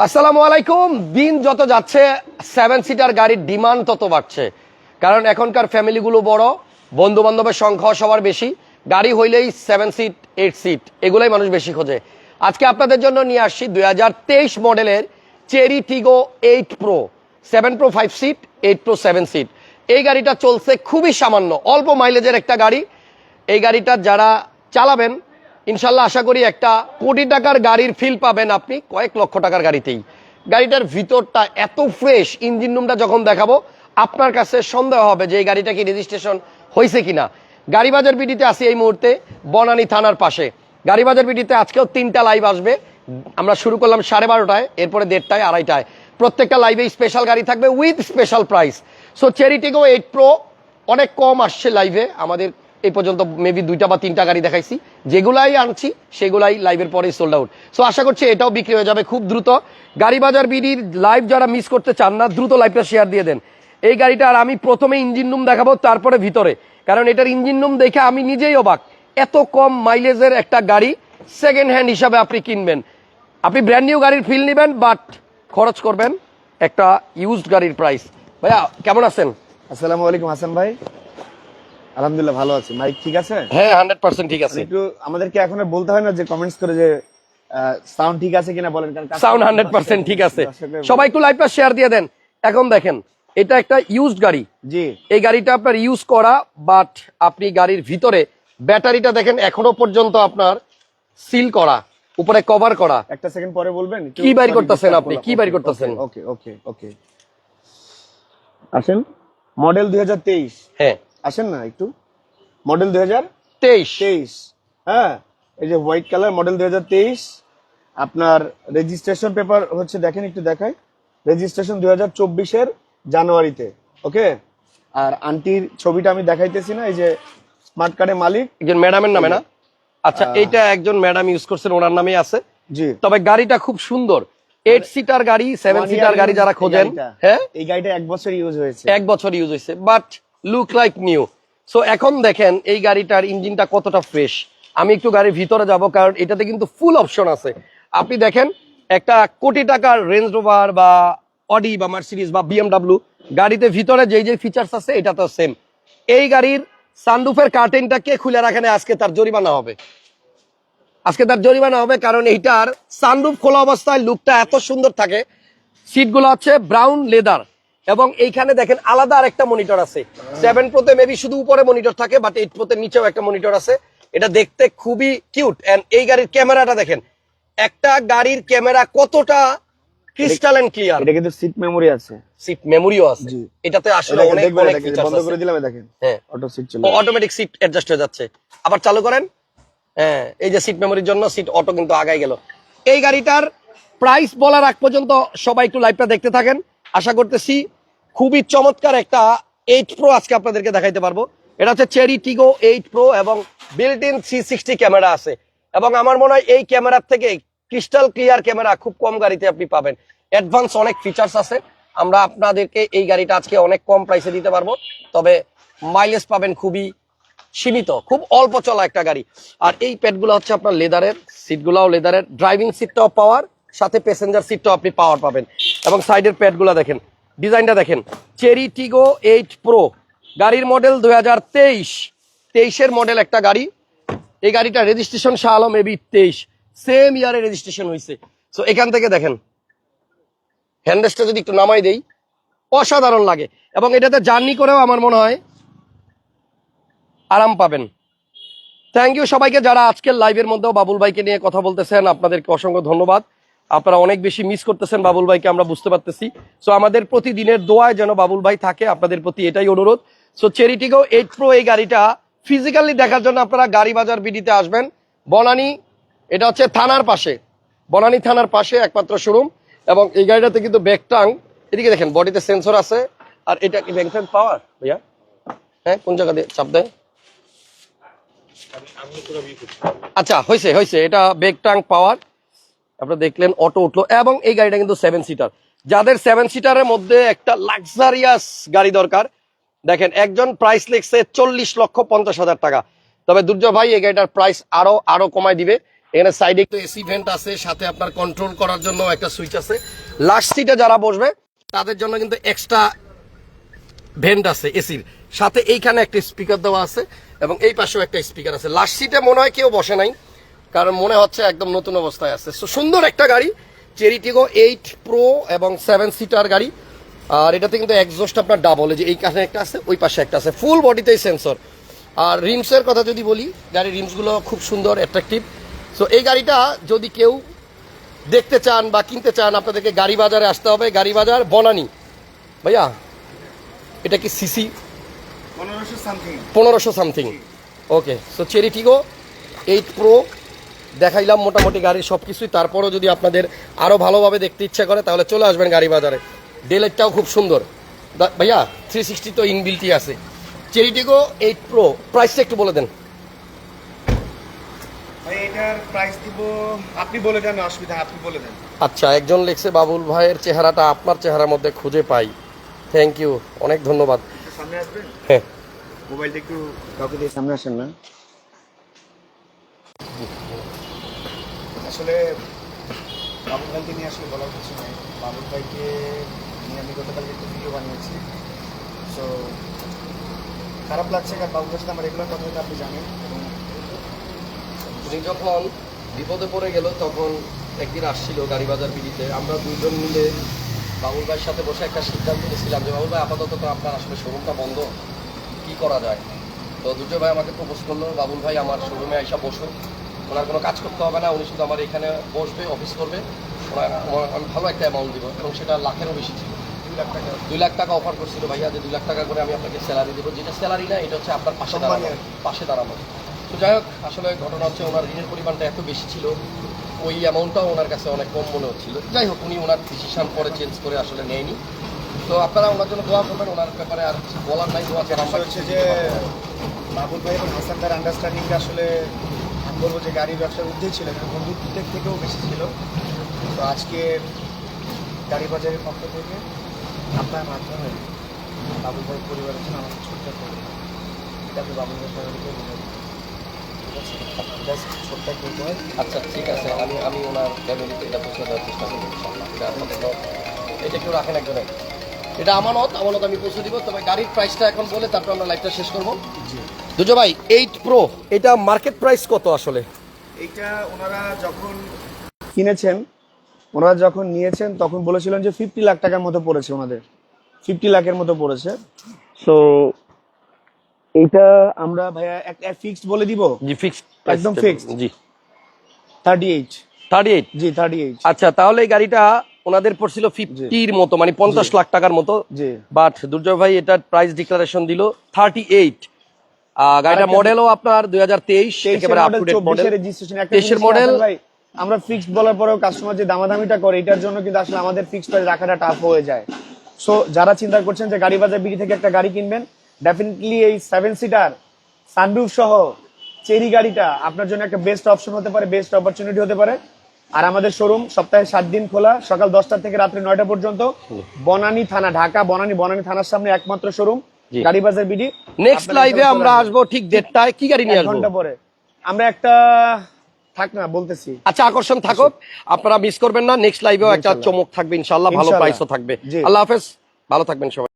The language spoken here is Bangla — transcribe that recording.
আসসালামু আলাইকুম। দিন যত যাচ্ছে সেভেন সিটার গাড়ির ডিমান্ড তত বাড়ছে। কারণ এখনকার ফ্যামিলিগুলো বড় বন্ধু বান্ধবের সংখ্যা সবার বেশি। গাড়ি হইলেই সেভেন সিট এইট সিট এগুলাই মানুষ বেশি খোঁজে। আজকে আপনাদের জন্য নিয়ে আসছি দুই হাজার তেইশ মডেলের Chery Tiggo eight pro seven pro five seat eight pro seven seat এই গাড়িটা চলছে খুবই সামান্য, অল্প মাইলেজের একটা গাড়ি। এই গাড়িটা যারা চালাবেন ইনশাল্লাহ আশা করি একটা কোটি টাকার গাড়ির ফিল পাবেন আপনি কয়েক লক্ষ টাকার গাড়িতেই। গাড়িটার ভিতরটা এত ফ্রেশ ইঞ্জিন রুমটা যখন দেখাবো, আপনার কাছে সন্দেহ হবে যে এই গাড়িটা কি রেজিস্ট্রেশন হয়েছে কিনা। গাড়িবাজার বিডিতে আসি এই মুহূর্তে, বনানী থানার পাশে। গাড়িবাজার বিডিতে আজকেও তিনটা লাইভ আসবে। আমরা শুরু করলাম সাড়ে বারোটায়, এরপরে দেড়টায়, আড়াইটায়। প্রত্যেকটা লাইভে স্পেশাল গাড়ি থাকবে with special price so Chery Tiggo eight pro অনেক কম আসছে লাইভে আমাদের এই পর্যন্ত মেবি দুইটা বা তিনটা গাড়ি দেখাইছি। যেগুলাই আনছি, সেগুলাই লাইভের পরেই সোল্ড আউট সো আশা করছি এটাও বিক্রি হয়ে যাবে খুব দ্রুত। গাড়ি বাজার বিডির লাইভ যারা মিস করতে চান না, দ্রুত লাইভটা শেয়ার দিয়ে দেন। এই গাড়িটা আর আমি প্রথমে ইঞ্জিন রুম দেখাবো, তারপরে ভিতরে। কারণ এটার ইঞ্জিন রুম দেখে আমি নিজেই অবাক। এত কম মাইলেজের একটা গাড়ি সেকেন্ড হ্যান্ড হিসাবে আপনি কিনবেন। আপনি ব্র্যান্ড নিউ গাড়ির ফিল নেবেন বাট খরচ করবেন একটা ইউজড গাড়ির প্রাইস ভাইয়া, কেমন আছেন? আসসালামু আলাইকুম, হাসান ভাই। আলহামদুলিল্লাহ ভালো আছি। মাইক ঠিক আছে? হ্যাঁ হান্ড্রেড পার্সেন্ট ঠিক আছে। একটু আমাদেরকে এখন বলতে হয় না যে কমেন্টস করে যে সাউন্ড ঠিক আছে কিনা বলেন কারণ সাউন্ড হান্ড্রেড পার্সেন্ট ঠিক আছে। সবাই একটু লাইভটা শেয়ার দিয়ে দেন। এখন দেখেন এটা একটা ইউজড গাড়ি। জি। এই গাড়িটা আপনার ইউজ করা বাট আপনি গাড়ির ভিতরে ব্যাটারিটা দেখেন এখনও পর্যন্ত আপনার সিল করা উপরে কভার করা। একটা সেকেন্ড পরে বলবেন কি বাইর করতেছেন আপনি? কি বাইর করতেছেন? ওকে ওকে ওকে আসেন। মডেল 2023 হ্যাঁ। আসেন না একটু। মডেল 2023 তেইশ। তেইশ। হ্যাঁ এই যে হোয়াইট কালার মডেল 2023 আপনার রেজিস্ট্রেশন পেপার হচ্ছে দেখেন একটু দেখাই। রেজিস্ট্রেশন 2024 এর জানুয়ারিতে ওকে আর আন্টির ছবিটা আমি দেখাইতেছি না এই যে স্মার্ট কার্ডের মালিক। একজন ম্যাডামের নামে না? আচ্ছা এইটা একজন ম্যাডাম ইউজ করছেন ওনার নামে আছে। জি। তবে গাড়িটা খুব সুন্দর। এইট সিটার গাড়ি সেভেন সিটার গাড়ি যারা খোঁজেন হ্যাঁ? এই গাড়িটা এক বছর ইউজ হয়েছে। এক বছর ইউজ হয়েছে। But look like new so এখন দেখেন এই গাড়িটার ইঞ্জিনটা কতটা ফ্রেশ আমি একটু গাড়ির ভিতরে যাব কারণ এটাতে কিন্তু ফুল অপশন আছে। আপনি দেখেন, একটা কোটি টাকার রেঞ্জ রোভার বা অডি বা মার্সিডিজ বা বিএমডাব্লিউ গাড়িতে ভিতরে যেই যে ফিচার্স আছে, এটা তো সেম এই গাড়ির সানরুফের কার্টেনটা কে খুলে রাখেন আজকে তার জরিমানা হবে? আজকে তার জরিমানা হবে কারণ এইটার সানরুফ খোলা অবস্থায় লুকটা এত সুন্দর থাকে। সিটগুলো হচ্ছে ব্রাউন লেদার এবং এইখানে দেখেন আলাদা আরেকটা মনিটর আছে। সেভেন প্রোতে মেবি শুধু উপরে মনিটর থাকে বাট এইট প্রোতে নিচেও একটা মনিটর আছে। এটা দেখতে খুবই কিউট এন্ড এই গাড়ির ক্যামেরাটা দেখেন একটা গাড়ির ক্যামেরা কতটা ক্রিস্টাল এন্ড ক্লিয়ার এটা কিন্তু সিট মেমোরি আছে। সিট মেমোরিও আছে। এটাতে আসলে অনেক অনেক এটা ফিচার্স বন্ধ করে দিলাম দেখেন। হ্যাঁ। অটো সিট চলে অটোমেটিক সিট অ্যাডজাস্ট হয়ে যাচ্ছে। আবার চালু করেন। হ্যাঁ এই যে সিট মেমোরির জন্য সিট অটো কিন্তু আগাই গেল। এই গাড়িটার প্রাইস বলার আগ পর্যন্ত সবাই একটু লাইভটা দেখতে থাকেন। আশা করতেছি খুবই চমৎকার একটা এইট প্রো আজকে আপনাদেরকে দেখাইতে পারব। এটা হচ্ছে চেরি টিগো এইট প্রো এবং built in three sixty camera আছে। এবং আমার মনে হয় এই ক্যামেরার থেকে ক্রিস্টাল ক্লিয়ার ক্যামেরা খুব কম গাড়িতে আপনি পাবেন। অ্যাডভান্স অনেক ফিচার্স আছে। আমরা আপনাদেরকে এই গাড়িটা আজকে অনেক কম প্রাইসে দিতে পারব। তবে মাইলেজ পাবেন খুবই সীমিত, খুব অল্প চলা একটা গাড়ি। আর এই প্যাডগুলো হচ্ছে আপনার লেদারের সিটগুলোও লেদারের ড্রাইভিং সিটটাও পাওয়ার সাথে প্যাসেঞ্জার সিটটাও আপনি পাওয়ার পাবেন। এবং সাইডের প্যাডগুলো দেখেন ডিজাইনটা দেখেন। চেরি টিগো এইট প্রো গাড়ির মডেল দুই হাজার তেইশ। তেইশের মডেল একটা গাড়ি, এই গাড়িটা registration Shah Alam A B তেইশ। সেম ইয়ারে রেজিস্ট্রেশন হয়েছে সো এখান থেকে দেখেন হ্যান্ডেসটা যদি একটু নামাই দেই, অসাধারণ লাগে। এবং এটাতে জার্নি করেও আমার মনে হয় আরাম পাবেন। থ্যাংক ইউ সবাইকে যারা আজকের লাইভের মধ্যেও বাবুল ভাইকে নিয়ে কথা বলতেছেন, আপনাদেরকে অসংখ্য ধন্যবাদ। আপনারা অনেক বেশি মিস করতেছেন বাবুল ভাইকে আমরা বুঝতে পারতেছি। সো আমাদের প্রতিদিনের দোয়ায় যেন বাবুল ভাই থাকে আপনাদের প্রতি এটাই অনুরোধ। সো চেরিটিগো এইট প্রো এই গাড়িটা ফিজিক্যালি দেখার জন্য আপনারা গাড়ি বাজার বিডিতে আসবেন। বনানী এটা হচ্ছে থানার পাশে। বনানী থানার পাশে একমাত্র শোরুম এবং এই গাড়িটাতে কিন্তু ব্যাকটাং এদিকে দেখেন বডিতে সেন্সর আছে। আর এটা কি ব্যাক পাওয়ার ভাইয়া? হ্যাঁ কোন জায়গা দিয়ে? চাপ দেয় আচ্ছা হয়েছে হয়েছে এটা বেগ টাং পাওয়ার আপনারা দেখলেন অটো উঠল এবং এই গাড়িটা কিন্তু সেভেন সিটার যাদের সেভেন সিটারের মধ্যে একটা লাক্সারিয়াস গাড়ি দরকার, দেখেন, একজন প্রাইস লিখছে চল্লিশ লক্ষ পঞ্চাশ হাজার টাকা। তবে দুর্জয় ভাই, এই গাড়িটার প্রাইস আরও আরও কমায় দিবে। এখানে সাইডে একটু এসি ভেন্ট আছে, সাথে আপনার কন্ট্রোল করার জন্য একটা সুইচ আছে। লাস্ট সিটে যারা বসবে, তাদের জন্য কিন্তু এক্সট্রা ভেন্ট আছে এসির সাথে এইখানে একটা স্পিকার দেওয়া আছে এবং এই পাশেও একটা স্পিকার আছে। লাস্ট সিটে মনে হয় কেউ বসে নাই। কারণ মনে হচ্ছে একদম নতুন অবস্থায় আছে। So, সুন্দর একটা গাড়ি চেরিটিগো এইট প্রো এবং সেভেন সিটার গাড়ি। আর এটাতে কিন্তু একজোস্ট আপনার ডাবল যে এই কাছে একটা আছে ওই পাশে একটা আছে। ফুল বডিতেই সেন্সর আর রিমসের কথা যদি বলি গাড়ির রিমসগুলো খুব সুন্দর অ্যাট্রাকটিভ সো এই গাড়িটা যদি কেউ দেখতে চান বা কিনতে চান আপনাদেরকে গাড়ি বাজারে আসতে হবে। গাড়ি বাজার বনানি। ভাইয়া এটা কি সিসি পনেরোশো সামথিং পনেরোশো something okay so Chery Tiggo eight pro দেখাইলাম মোটামুটি গাড়ির সব কিছুই তারপরও যদি আপনাদের আরও ভালোভাবে দেখতে ইচ্ছা করে তাহলে চলে আসবেন গাড়ি বাজারে। ডেলেটটাও খুব সুন্দর। ভাইয়া থ্রি সিক্সটি তো ইনবিলটি আছে। চেরিটিগো এইট প্রো প্রাইসটা একটু বলে দেন। আচ্ছা একজন লিখছে বাবুল ভাইয়ের চেহারাটা আপনার চেহারার মধ্যে খুঁজে পাই। থ্যাংক ইউ অনেক ধন্যবাদ। সামনে আসবেন? হ্যাঁ। মোবাইলটা একটু কাউকে দিয়ে সামনে আসেন না। আসলে বাবুল ভাইকে নিয়ে আসলে বলার কিছু নেই। বাবুল ভাইকে নিয়ে আমি গতকালকে একটা ভিডিও বানিয়েছি। সো খারাপ লাগছে কারণ বাবুল সাথে আমার রেগুলার কথা আপনি জানেন। উনি যখন বিপদে পড়ে গেল, তখন একদিন আসছিল গাড়ি বাজার বিলিতে। আমরা দুজন মিলে বাবুল ভাইয়ের সাথে বসে একটা সিদ্ধান্ত নিয়েছিলাম যে, বাবুল ভাই, আপাতত তো আপনার আসলে শোরুমটা বন্ধ। কি করা যায়? তো দুটো ভাই আমাকে প্রপোজ করল, বাবুল ভাই, আমার শোরুমে আইসা বসো ওনার কোনো কাজ করতে হবে না উনি শুধু আমার এখানে বসবে অফিস করবে। ওনার আমি ভালো একটা অ্যামাউন্ট দিব এবং সেটা লাখেরও বেশি ছিল। দুই লাখ টাকা। দুই লাখ টাকা অফার করছিল ভাইয়া যে দুই লাখ টাকা করে আমি আপনাকে স্যালারি দেবো। যেটা স্যালারি না এটা হচ্ছে আপনার পাশে দাঁড়ানো। পাশে দাঁড়ানো। তো যাই হোক আসলে ঘটনা হচ্ছে ওনার ঋণের পরিমাণটা এত বেশি ছিল ওই অ্যামাউন্টটাও ওনার কাছে অনেক কম মনে হচ্ছিল। যাই হোক উনি ওনার ডিসিশন পরে চেঞ্জ করে আসলে নেয়নি। তো আপনারা ওনার জন্য দোয়া করবেন ওনার ব্যাপারে আর বলার নাই দোয়া হচ্ছে যে বাবুল ভাই এবং হাসান ভাইয়ের আন্ডারস্ট্যান্ডিংটা আসলে বলব যে গাড়ি ব্যবসার উদ্যোগ ছিল না বন্ধুত্বের থেকেও বেশি ছিল। তো আজকে গাড়ি বাজারের পক্ষ থেকে আপনার মাধ্যমে বাবুল ভাই পরিবারের জন্য আমাকে ছোট্ট একটা উপহার। এটা আপনি বাবুল ভাই ফ্যামিলিকে বলে ছোট্ট আচ্ছা ঠিক আছে। আমি আমি ওনার ফ্যামিলিতে এটা পৌঁছে দেওয়ার চেষ্টা করব। এটা আপাতত এটা কেউ রাখেন একজনে এটা আমানত আমানত আমি পৌঁছে দিব। তবে গাড়ির প্রাইসটা এখন বলে তারপর আমরা লাইভটা শেষ করব। দুজো ভাই এইট প্রো এটা মার্কেট প্রাইস কত আসলে? এইটা ওনারা যখন কিনেছেন ওনারা যখন নিয়েছেন তখন বলেছিলেন যে ফিফটি লাখ টাকার মতো পড়েছে ওনাদের। ফিফটি লাখের মতো পড়েছে। সো এইটা আমরা ভাইয়া একটা ফিক্সড বলে দিব? জি ফিক্সড একদম fixed? জি। থার্টি এইট থার্টি এইট জি থার্টি এইট আচ্ছা তাহলে এই গাড়িটা ওনাদের পড়ছিল ফিফটির মতো মানে পঞ্চাশ লাখ টাকার মতো। জি। বাট দুর্জয় ভাই এটার প্রাইস ডিক্লারেশন দিল থার্টি এইট গাড়িটা মডেলও আপনার দুই হাজার তেইশ একেবারে আপ টু ডেট মডেল তেইশের আমরা ফিক্সড বলার পরেও কাস্টমার যে দামাদামিটা করে এটার জন্য কিন্তু আসলে আমাদের ফিক্সড প্রাইস রাখাটা টাফ হয়ে যায়। সো যারা চিন্তা করছেন যে গাড়ি বাজার বিক্রি থেকে একটা গাড়ি কিনবেন ডেফিনেটলি এই সেভেন সিটার সানরুফ সহ চেরি গাড়িটা আপনার জন্য একটা বেস্ট অপশন হতে পারে বেস্ট অপরচুনিটি হতে পারে। আর আমাদের শোরুম সপ্তাহে সাত দিন খোলা সকাল দশটা থেকে রাত্রে নয়টা পর্যন্ত। বনানী থানা ঢাকা বনানী বনানী থানার সামনে একমাত্র শোরুম। গাড়ি বাজার বিডি। নেক্সট লাইভে আমরা। আসব ঠিক দেড়টায়। কি গাড়ি নিয়ে এক আসব? ঘণ্টা পরে। আমরা একটা থাক না বলতেছি। আচ্ছা আকর্ষণ থাকুক। আপনারা মিস করবেন না। নেক্সট লাইভেও একটা চমক থাকবে ইনশাল্লাহ ভালো প্রাইসও থাকবে। আল্লাহ হাফেজ। ভালো থাকবেন সবাই।